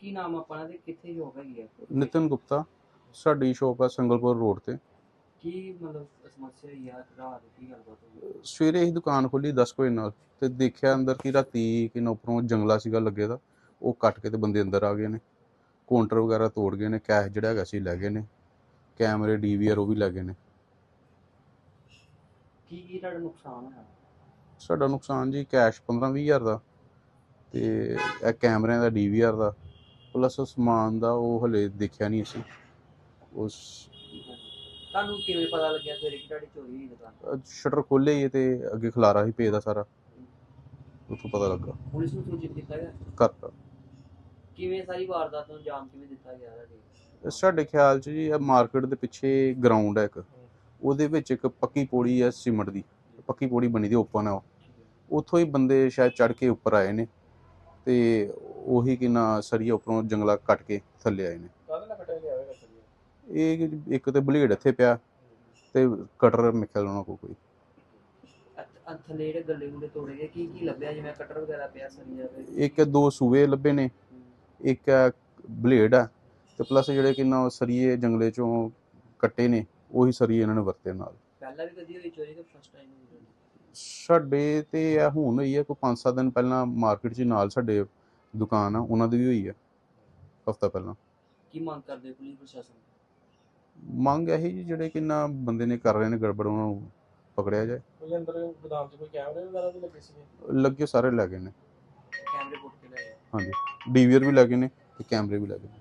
ਕੀ ਨਾਮ ਆਪਣਾ ਤੇ ਕਿੱਥੇ ਜੋਬ ਹੈਗੀ ਹੈ ਨਿਤਨ ਗੁਪਤਾ। ਸਾਡੀ ਸ਼ੋਪ ਹੈ ਸੰਗਲਪੁਰ ਰੋਡ ਤੇ। ਕੀ ਮਤਲਬ ਸਮੱਸਿਆ ਆ? ਰਾਤ ਕੀ ਗੱਲਬਾਤ ਹੋਈ? ਸਵੇਰੇ ਹੀ ਦੁਕਾਨ ਖੋਲੀ 10 ਵਜੇ ਨਾਲ ਤੇ ਦੇਖਿਆ ਅੰਦਰ ਕਿ ਰਾਤੀ ਕਿਨ ਉੱਪਰੋਂ ਜੰਗਲਾ ਸੀਗਾ ਲੱਗੇ ਦਾ। ਉਹ ਕੱਟ ਕੇ ਤੇ ਬੰਦੇ ਅੰਦਰ ਆ ਗਏ ਨੇ। ਕਾਊਂਟਰ ਵਗੈਰਾ ਤੋੜ ਗਏ ਨੇ ਕੈਸ਼ ਜਿਹੜਾ ਹੈਗਾ ਸੀ ਲੈ ਗਏ ਨੇ। ਕੈਮਰੇ ਡੀਵੀਆਰ ਉਹ ਵੀ ਲੈ ਗਏ ਨੇ। ਕੀ ਕੀ ਤੁਹਾਡਾ ਨੁਕਸਾਨ ਹੋਇਆ? ਸਾਡਾ ਨੁਕਸਾਨ ਜੀ ਕੈਸ਼ 15 ਵੀਹ ਹਜ਼ਾਰ ਦਾ ਤੇ ਇਹ ਕੈਮਰਿਆਂ ਦਾ ਡੀਵੀਆਰ ਦਾ। ਪਲੱਸ ਸਮਾਨ ਦਾ ਉਹ ਹਲੇ ਦੇਖਿਆ ਨਹੀਂ ਅਸੀਂ। ਉਸ ਤੁਹਾਨੂੰ ਕਿਵੇਂ ਪਤਾ ਲੱਗਿਆ ਸਵੇਰੇ ਕਿ ਤੁਹਾਡੀ ਚੋਰੀ ਹੋਈ ਦੁਕਾਨ? ਸ਼ਟਰ ਖੋਲੇ ਹੀ ਤੇ ਅੱਗੇ ਖਲਾਰਾ ਹੀ ਪਏ ਦਾ ਸਾਰਾ। ਉੱਥੋਂ ਪਤਾ ਲੱਗਾ। ਪੁਲਿਸ ਨੂੰ ਸੂਚਿਤ ਕੀਤਾ ਗਿਆ? ਕਰਤਾ ਕਿਵੇਂ ਸਾਰੀ ਵਾਰਦਾਤ ਨੂੰ ਅੰਜਾਮ ਕਿਵੇਂ ਦਿੱਤਾ ਗਿਆ ਤੁਹਾਡੇ? ਸਾਡੇ ਖਿਆਲ 'ਚ ਜੀ ਇਹ ਮਾਰਕੀਟ ਦੇ ਪਿੱਛੇ ਗਰਾਊਂਡ ਹੈ ਇੱਕ। ਉਹਦੇ ਵਿੱਚ ਇੱਕ ਪੱਕੀ ਪੌੜੀ ਹੈ ਸੀਮਟ ਦੀ। ਪੱਕੀ ਪੌੜੀ ਬਣੀ ਦੀ ਓਪਨ ਹੈ ਉਹ। ਉੱਥੋਂ ਹੀ ਬੰਦੇ ਸ਼ਾਇਦ ਚੜ ਕੇ ਉੱਪਰ ਆਏ ਨੇ। ਤੇ ਉਹੀ ਕਿੰਨਾ ਸਰੀਆ ਉੱਪਰੋਂ ਜੰਗਲਾ ਕੱਟ ਕੇ ਥੱਲੇ ਆਏ ਨੇ। ਕਾਹਦੇ ਨਾਲ ਕੱਟਿਆ ਗਿਆ ਹੋਵੇਗਾ ਇਹ ਇੱਕ ਤੇ ਬਲੇਡ ਇੱਥੇ ਪਿਆ ਤੇ ਕਟਰ ਮਿਖਲ ਉਹਨਾਂ ਕੋਲ ਕੋਈ। ਥੱਲੇ ਜਿਹੜੇ ਗੱਲੇ ਗੁੱਲੇ ਤੋੜੇ ਗਏ ਕੀ ਕੀ ਲੱਭਿਆ? ਜਿਵੇਂ ਕਟਰ ਵਗੈਰਾ ਪਿਆ ਸਰੀਆ ਤੇ ਇੱਕ ਦੋ ਸੂਏ ਲੱਭੇ ਨੇ ਇੱਕ ਬਲੇਡ ਆ ਤੇ ਪਲੱਸ ਜਿਹੜੇ ਕਿੰਨਾ ਸਰੀਏ ਜੰਗਲੇ ਚੋਂ ਕੱਟੇ ਨੇ ਉਹੀ ਸਰੀਏ ਇਹਨਾਂ ਨੇ ਵਰਤੇ ਨਾਲ। ਪਹਿਲਾਂ ਵੀ ਕਦੀ ਹੋਈ ਚੋਰੀ ਕਿ ਫਸਟ ਟਾਈਮ ਹੋਈ? ਸਾਡੇ ਤੇ ਇਹ ਹੁਣ ਹੋਈ ਹੈ ਕੋਈ 5-7 ਦਿਨ ਪਹਿਲਾਂ ਮਾਰਕੀਟ 'ਚ ਨਾਲ ਸਾਡੇ ਦੁਕਾਨ ਆ ਉਹਨਾਂ ਦੀ ਵੀ ਹੋਈ ਹੈ ਹਫਤਾ ਪਹਿਲਾਂ। ਕੀ ਮੰਗ ਕਰਦੇ ਪੁਲਿਸ ਪ੍ਰਸ਼ਾਸਨ ਮੰਗ ਇਹੀ ਜੀ ਜਿਹੜੇ ਕਿੰਨਾ ਬੰਦੇ ਨੇ ਕਰ ਰਹੇ ਨੇ ਗੜਬੜ ਉਹਨਾਂ ਨੂੰ ਪਕੜਿਆ ਜਾਏ। ਕੋਈ ਅੰਦਰ ਗੋਦਾਮ 'ਚ ਕੋਈ ਕੈਮਰੇ ਵਗੈਰਾ ਵੀ ਲੱਗੇ ਸੀਗੇ? ਲੱਗੇ ਸਾਰੇ ਲੈ ਗਏ ਨੇ। ਕੈਮਰੇ ਪੁੱਟ ਕੇ ਲੈ ਗਏ? ਹਾਂਜੀ ਡੀਵੀਆਰ ਵੀ ਲੱਗੇ ਨੇ ਤੇ ਕੈਮਰੇ ਵੀ ਲੱਗੇ ਨੇ।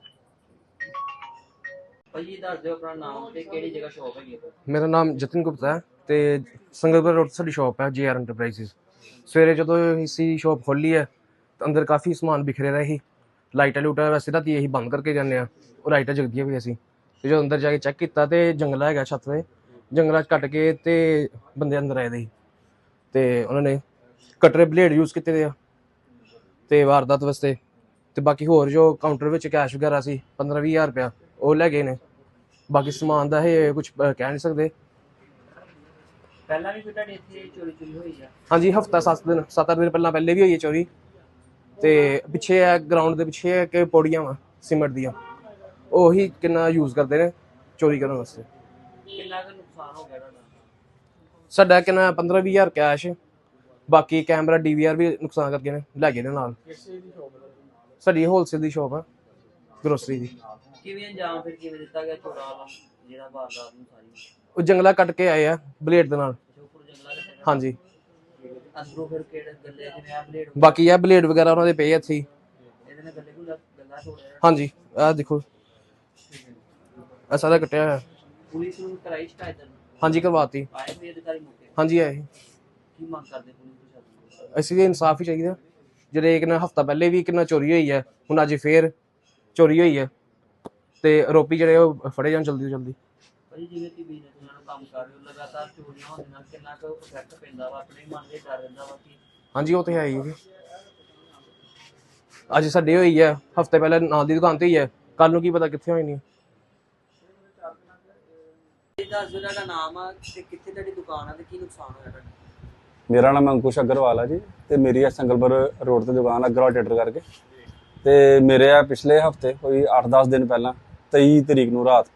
ਭਾਜੀ ਦੱਸ ਦਿਓ ਆਪਣਾ ਨਾਮ ਤੇ ਕਿਹੜੀ ਜਗ੍ਹਾ ਸ਼ੌਪ ਹੈਗੀ ਹੈ ਮੇਰਾ ਨਾਮ ਜਤਨ ਗੁਪਤਾ ਹੈ। ਤੇ ਸੰਗਤਪੁਰ ਰੋਡ ਸਾਡੀ ਸ਼ਾਪ ਹੈ ਜੀਆਰ ਐਂਟਰਪ੍ਰਾਈਜ਼ਸ ਸਵੇਰੇ ਜਦੋਂ ਅਸੀਂ ਸ਼ਾਪ ਖੋਲੀ ਹੈ, ਤਾਂ ਅੰਦਰ ਕਾਫੀ ਸਮਾਨ ਬਿਖਰੇ ਦਾ ਸੀ ਲਾਈਟਾਂ ਲੂਟਾਂ ਵੈਸੇ ਰਾਤੀ ਅਸੀਂ ਬੰਦ ਕਰਕੇ ਜਾਂਦੇ ਆ ਉਹ ਲਾਈਟਾਂ ਜਗਦੀਆਂ ਵੀ ਅਸੀਂ ਤੇ ਜਦੋਂ ਅੰਦਰ ਜਾ ਕੇ ਚੈੱਕ ਕੀਤਾ ਤੇ ਜੰਗਲਾ ਹੈਗਾ ਛੱਤ ਤੇ। ਜੰਗਲਾਂ 'ਚ ਕੱਟ ਕੇ ਤੇ ਬੰਦੇ ਅੰਦਰ ਆਏ ਦੇ ਸੀ ਤੇ ਉਹਨਾਂ ਨੇ ਕਟਰ ਬਲੇਡ ਯੂਜ਼ ਕੀਤੇ ਦੇ ਆ। ਤੇ ਵਾਰਦਾਤ ਵਾਸਤੇ। ਤੇ ਬਾਕੀ ਹੋਰ ਜੋ ਕਾਊਂਟਰ ਵਿੱਚ ਕੈਸ਼ ਵਗੈਰਾ ਸੀ 15 ਹਜ਼ਾਰ ਰੁਪਇਆ, ਉਹ ਲੈ ਗਏ ਨੇ। ਬਾਕੀ ਸਮਾਨ ਦਾ ਇਹ ਕੁਝ ਕਹਿ ਨਹੀਂ ਸਕਦੇ। ਪਹਿਲਾਂ ਵੀ ਕੋਈ ਤੁਹਾਡੇ ਇੱਥੇ ਚੋਰੀ ਚੋਰੀ ਹੋਈ ਆ? ਹਾਂਜੀ ਹਫਤਾ 7 ਦਿਨ 7 ਦਿਨ ਪਹਿਲਾਂ ਪਹਿਲੇ ਵੀ ਹੋਈ ਹੈ ਚੋਰੀ। ਤੇ ਪਿੱਛੇ ਹੈ ਗਰਾਊਂਡ ਦੇ ਪਿੱਛੇ ਹੈ ਕਿ ਪੌੜੀਆਂ ਵਾ ਸੀਮੈਂਟ ਦੀਆਂ। ਉਹੀ ਕਿੰਨਾ ਯੂਜ਼ ਕਰਦੇ ਨੇ ਚੋਰੀ ਕਰਨ ਵਾਸਤੇ। ਕਿੰਨਾ ਕੁ ਨੁਕਸਾਨ ਹੋ ਗਿਆ ਤੁਹਾਡਾ? ਸਾਡਾ ਕਿੰਨਾ 15 ਹਜ਼ਾਰ ਕੈਸ਼ ਬਾਕੀ ਕੈਮਰਾ ਡੀਵੀਆਰ ਵੀ ਨੁਕਸਾਨ ਕਰਕੇ ਨੇ ਲੈ ਗਏ ਨੇ ਨਾਲ। ਸਾਡੀ ਹੋਲਸੇਲ ਦੀ ਸ਼ਾਪ ਹੈ ਗਰੋਸਰੀ ਦੀ। ਕਿਵੇਂ ਅੰਜਾਮ ਫਿਰ ਕਿਵੇਂ ਦਿੱਤਾ ਗਿਆ ਚੋਰਾਂ ਜਿਹੜਾ ਵਾਰਦਾਤ ਨੂੰ ਸਾਰੀ? ਉਹ ਜੰਗਲਾ ਕੱਟ ਕੇ ਆਏ ਆ ਬਲੇਡ ਦੇ ਨਾਲ। ਹਾਂਜੀ। ਅੰਦਰੋਂ ਫਿਰ ਕਿਹੜੇ ਗੱਲੇ ਜਿਵੇਂ ਆ ਬਲੇਡ ਬਾਕੀ ਵਗੈਰਾ ਉਹਨਾਂ ਦੇ ਪਏ ਆ ਇੱਥੇ ਹੀ। ਇਹਦੇ ਨਾਲ ਗੱਲੇ ਗੁੱਲਾ ਗੱਲਾਂ ਤੋੜਿਆ ਹਾਂਜੀ ਆਹ ਦੇਖੋ। ਸਾਰਾ ਕੱਟਿਆ ਹੋਇਆ। ਪੁਲਿਸ ਨੂੰ ਕਰਾਈ ਸ਼ਿਕਾਇਤ ਹਾਂਜੀ ਕਰਵਾਤੀ। ਆਏ ਹੋਏ ਅਧਿਕਾਰੀ ਮੌਕੇ ਤੇ। ਹਾਂਜੀ ਆਏ। ਕੀ ਮੰਗ ਕਰਦੇ ਪੁਲਿਸ ਪ੍ਰਸ਼ਾਸਨ ਤੋਂ? ਅਸੀਂ ਵੀ ਇਨਸਾਫ ਹੀ ਚਾਹੀਦਾ। ਜਿਹੜੇ ਇੱਕ ਨਾ ਹਫਤਾ ਪਹਿਲੇ ਵੀ ਕਿੰਨਾ ਚੋਰੀ ਹੋਈ ਹੈ ਹੁਣ ਅੱਜ ਫੇਰ ਚੋਰੀ ਹੋਈ ਹੈ ਤੇ ਆਰੋਪੀ ਜਿਹੜੇ ਉਹ ਫੜੇ ਜਾਣ ਜਲਦੀ ਤੋਂ ਜਲਦੀ। ਭਾਜੀ ਜਿਵੇਂ ਕਿ ਬਿਜ਼ਨਸ ਨਾਲ ਕੰਮ ਕਰ ਰਹੇ ਹੋ ਲਗਾਤਾਰ ਚੋਰੀਆਂ ਹੋਣ ਦੇ ਨਾਲ ਕਿੰਨਾ ਕੁ ਇਫੈਕਟ ਪੈਂਦਾ ਵਾ? ਆਪਣੇ ਮਨ ਦੇ ਡਰ ਰਹਿੰਦਾ ਵਾ ਕਿ ਹਾਂਜੀ ਉਹ ਤੇ ਹੈ ਹੀ ਹੈ ਜੀ। ਅੱਜ ਸਾਡੇ ਹੋਈ ਹੈ ਹਫ਼ਤੇ ਪਹਿਲੇ ਨਾਲ ਦੀ ਦੁਕਾਨ ਤੇ ਹੀ ਹੈ ਕੱਲ ਨੂੰ ਕੀ ਪਤਾ ਕਿੱਥੇ ਹੋਈ ਨਹੀਂ ਇਹ ਦੱਸ ਦਿਓ ਤੁਹਾਡਾ ਨਾਮ ਆ ਤੇ ਕਿੱਥੇ ਤੁਹਾਡੀ ਦੁਕਾਨ ਆ ਤੇ ਕੀ ਨੁਕਸਾਨ ਹੋਇਆ ਤੁਹਾਡਾ? ਮੇਰਾ ਨਾਮ ਅੰਕੁਸ਼ ਅਗਰਵਾਲ ਆ ਜੀ ਤੇ ਮੇਰੀ ਆ ਸੰਗਲਪੁਰ ਰੋਡ ਤੇ ਦੁਕਾਨ ਅਗਰਵਾਲ ਟੇਟਰ ਕਰਕੇ। ਤੇ ਮੇਰੇ ਆ ਪਿਛਲੇ ਹਫ਼ਤੇ ਕੋਈ 8-10 ਦਿਨ ਪਹਿਲਾਂ 23 ਤਰੀਕ ਨੂੰ ਰਾਤ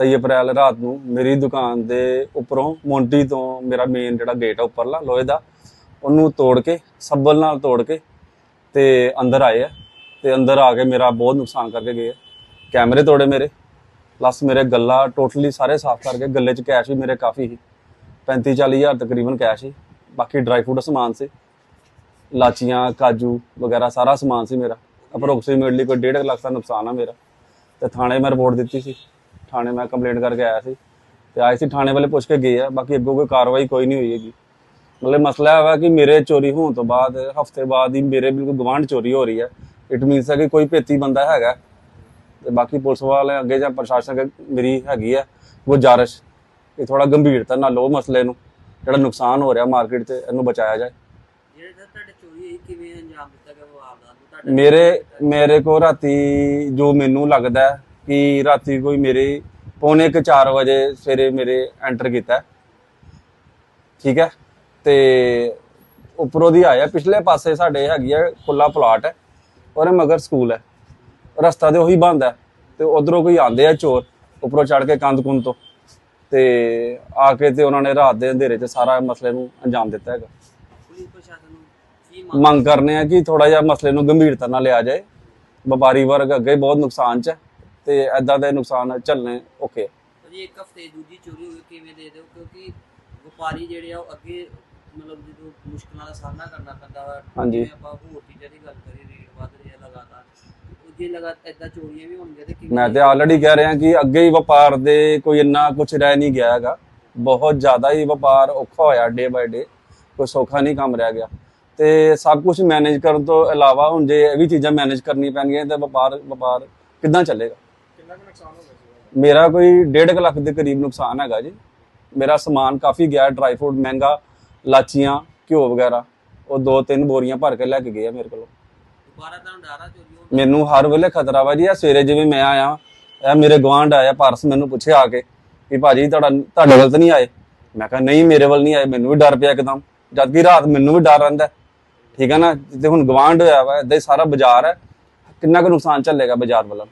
23 ਅਪ੍ਰੈਲ ਰਾਤ ਨੂੰ ਮੇਰੀ ਦੁਕਾਨ ਦੇ ਉੱਪਰੋਂ ਮੌਂਟੀ ਤੋਂ ਮੇਰਾ ਮੇਨ ਜਿਹੜਾ ਗੇਟ ਆ ਉੱਪਰਲਾ ਲੋਹੇ ਦਾ, ਉਹਨੂੰ ਤੋੜ ਕੇ, ਸੱਬਲ ਨਾਲ ਤੋੜ ਕੇ ਤੇ ਅੰਦਰ ਆਏ ਆ ਤੇ ਅੰਦਰ ਆ ਕੇ ਮੇਰਾ ਬਹੁਤ ਨੁਕਸਾਨ ਕਰਕੇ ਗਏ ਆ। ਕੈਮਰੇ ਤੋੜੇ ਮੇਰੇ ਪਲੱਸ ਮੇਰੇ ਗੱਲਾ ਟੋਟਲੀ ਸਾਰੇ ਸਾਫ਼ ਕਰਕੇ ਗੱਲੇ 'ਚ ਕੈਸ਼ ਵੀ ਮੇਰੇ ਕਾਫੀ ਸੀ 35 40 ਹਜ਼ਾਰ ਤਕਰੀਬਨ ਕੈਸ਼ ਸੀ, ਬਾਕੀ ਡਰਾਈ ਫਰੂਟ ਸਮਾਨ ਸੀ, ਲਾਚੀਆਂ, ਕਾਜੂ ਵਗੈਰਾ ਸਾਰਾ ਸਮਾਨ ਸੀ ਮੇਰਾ ਅਪਰੋਕਸੀਮੇਟਲੀ ਕੋਈ 1.5 ਲੱਖ ਦਾ ਨੁਕਸਾਨ ਆ ਮੇਰਾ, ਤੇ ਥਾਣੇ ਮੈਂ ਰਿਪੋਰਟ ਦਿੱਤੀ ਸੀ ਥਾਣੇ ਮੈਂ ਕੰਪਲੇਂਟ ਕਰਕੇ ਆਇਆ ਸੀ ਤੇ ਆਏ ਸੀ ਥਾਣੇ ਵਾਲੇ ਪੁੱਛ ਕੇ ਗਏ ਆ ਬਾਕੀ ਅੱਗੋਂ ਕੋਈ ਕਾਰਵਾਈ ਕੋਈ ਨਹੀਂ ਹੋਈ ਹੈਗੀ। ਮਤਲਬ ਮਸਲਾ ਇਹ ਵਾ ਕਿ ਮੇਰੇ ਚੋਰੀ ਹੋਣ ਤੋਂ ਬਾਅਦ ਹਫ਼ਤੇ ਬਾਅਦ ਹੀ ਮੇਰੇ ਬਿਲਕੁਲ ਗਵਾਂਢ ਚੋਰੀ ਹੋ ਰਹੀ ਹੈ। ਇਟ ਮੀਨਸ ਹੈ ਕਿ ਕੋਈ ਭੇਤੀ ਬੰਦਾ ਹੈਗਾ। ਤੇ ਬਾਕੀ ਪੁਲਿਸ ਵਾਲੇ ਅੱਗੇ ਜਾਂ ਪ੍ਰਸ਼ਾਸਨ ਮੇਰੀ ਹੈਗੀ ਹੈ ਗੁਜ਼ਾਰਿਸ਼। ਕਿ ਥੋੜਾ ਗੰਭੀਰਤਾ ਨਾਲ ਲਓ ਮਸਲੇ ਨੂੰ ਜਿਹੜਾ ਨੁਕਸਾਨ ਹੋ ਰਿਹਾ ਮਾਰਕੀਟ 'ਚ ਇਹਨੂੰ ਬਚਾਇਆ ਜਾਏ। ਮੇਰੇ ਮੇਰੇ ਕੋ ਰਾਤੀ ਜੋ ਮੈਨੂੰ ਲੱਗਦਾ ਹੈ ਕਿ ਰਾਤੀ ਕੋਈ ਮੇਰੇ ਪੌਣੇ ਕੁ 4 ਵਜੇ ਸਵੇਰੇ ਮੇਰੇ ਐਂਟਰ ਕੀਤਾ। ਠੀਕ ਹੈ? ਤੇ ਉੱਪਰੋਂ ਦੀ ਆਇਆ। ਪਿਛਲੇ ਪਾਸੇ ਸਾਡੇ ਹੈਗੀ ਹੈ ਖੁੱਲਾ ਪਲਾਟ ਹੈ। ਔਰ ਮਗਰ ਸਕੂਲ ਹੈ। ਰਸਤਾ ਤੇ ਉਹੀ ਬੰਦ ਹੈ। ਤੇ ਉਧਰੋਂ ਕੋਈ ਆਂਦੇ ਆ ਚੋਰ ਉੱਪਰੋਂ ਚੜ ਕੇ ਕੰਧ ਕੁੰਨ ਤੋਂ। ਤੇ ਆ ਕੇ ਤੇ ਉਹਨਾਂ ਨੇ ਰਾਤ ਦੇ ਅੰਧੇਰੇ 'ਚ ਸਾਰਾ ਮਸਲੇ ਨੂੰ ਅੰਜਾਮ ਦਿੱਤਾ ਹੈਗਾ। ਮੰਗ ਕਰਨੇ ਆ ਕਿ ਥੋੜਾ ਜਿਹਾ ਮਸਲੇ ਨੂੰ ਗੰਭੀਰਤਾ ਨਾਲ ਲਿਆ ਜਾਏ। ਵਪਾਰੀ ਵਰਗ ਅੱਗੇ ਬਹੁਤ ਨੁਕਸਾਨ 'ਚ ਹੈ। ਤੇ ਐਦਾਂ ਦੇ ਨੁਕਸਾਨ ਝੱਲਣੇ ਆ। ਜੀ ਇੱਕ ਹਫ਼ਤੇ ਦੂਜੀ ਚੋਰੀ ਹੋਈ ਕਿਵੇਂ ਦੇ ਦਿਓ ਕਿਉਂਕਿ ਵਪਾਰੀ ਜਿਹੜੇ ਆ ਉਹ ਅੱਗੇ ਮਤਲਬ ਜਦੋਂ ਮੁਸ਼ਕਲਾਂ ਦਾ ਸਾਹਮਣਾ ਕਰਨਾ ਪੈਂਦਾ ਵਾ ਹਾਂਜੀ। ਜਿਵੇਂ ਆਪਾਂ ਹੋਰ ਚੀਜ਼ਾਂ ਦੀ ਗੱਲ ਕਰੀਏ ਰੇਟ ਵੱਧ ਰਿਹਾ ਲਗਾਤਾਰ ਉਹ ਜੇ ਲਗਾਤਾਰ ਇਦਾਂ ਚੋਰੀਆਂ ਵੀ ਹੋਣਗੀਆਂ ਤੇ ਕਿਵੇਂ ਮੈਂ ਤੇ ਆਲਰੇਡੀ ਕਹਿ ਰਿਹਾ ਕਿ ਅੱਗੇ ਹੀ ਵਪਾਰ ਦੇ ਕੋਈ ਇੰਨਾ ਕੁਝ ਰਹਿ ਨਹੀਂ ਗਿਆ ਹੈਗਾ ਬਹੁਤ ਜ਼ਿਆਦਾ ਹੀ ਵਪਾਰ ਔਖਾ ਹੋਇਆ ਡੇ ਬਾਏ ਡੇ ਕੋਈ ਸੌਖਾ ਨਹੀਂ ਕੰਮ ਰਹਿ ਗਿਆ ਤੇ ਸਭ ਕੁਝ ਮੈਨੇਜ ਕਰਨ ਤੋਂ ਇਲਾਵਾ ਹੁਣ ਜੇ ਇਹ ਵੀ ਚੀਜ਼ਾਂ ਮੈਨੇਜ ਕਰਨੀ ਪੈਣਗੀਆਂ ਤਾਂ ਵਪਾਰ ਵਪਾਰ ਕਿੱਦਾਂ ਚੱਲੇਗਾ ਕਿੰਨਾ ਕੁ ਨੁਕਸਾਨ ਹੋ ਗਿਆ ਸੀ ਮੇਰਾ ਕੋਈ 1.5 ਲੱਖ ਦੇ ਕਰੀਬ ਨੁਕਸਾਨ ਹੈਗਾ ਜੀ। ਮੇਰਾ ਸਮਾਨ ਕਾਫੀ ਗਿਆ ਡਰਾਈ ਫਰੂਟ ਮਹਿੰਗਾ ਲਾਚੀਆਂ ਘਿਓ ਵਗੈਰਾ। ਉਹ ਦੋ ਤਿੰਨ ਬੋਰੀਆਂ ਭਰ ਕੇ ਲੈ ਕੇ ਗਏ ਆ ਮੇਰੇ ਕੋਲੋਂ। ਦੁਬਾਰਾ ਤੁਹਾਨੂੰ ਡਾਰਾ ਚੋਰੀ ਮੈਨੂੰ ਹਰ ਵੇਲੇ ਖਤਰਾ ਵਾ ਜੀ। ਆ ਸਵੇਰੇ ਜਿਵੇਂ ਮੈਂ ਆਇਆ ਇਹ ਮੇਰੇ ਗਵਾਂਢ ਆਇਆ ਪਰਸ ਮੈਨੂੰ ਪੁੱਛਿਆ ਆ ਕੇ ਵੀ ਭਾਜੀ ਤੁਹਾਡਾ ਤੁਹਾਡੇ ਵੱਲ ਤਾਂ ਨਹੀਂ ਆਏ। ਮੈਂ ਕਿਹਾ ਨਹੀਂ ਮੇਰੇ ਵੱਲ ਨਹੀਂ ਆਏ। ਮੈਨੂੰ ਵੀ ਡਰ ਪਿਆ ਇੱਕਦਮ। ਜਦ ਕਿ ਰਾਤ ਮੈਨੂੰ ਵੀ ਡਰ ਰਹਿੰਦਾ। ਠੀਕ ਹੈ ਨਾ? ਤੇ ਹੁਣ ਗਵਾਂਢ ਹੋਇਆ ਵਾ ਏਦਾਂ ਹੀ ਸਾਰਾ ਬਾਜ਼ਾਰ ਹੈ। ਕਿੰਨਾ ਕੁ ਨੁਕਸਾਨ ਚੱਲੇਗਾ ਬਾਜ਼ਾਰ ਵੱਲੋਂ?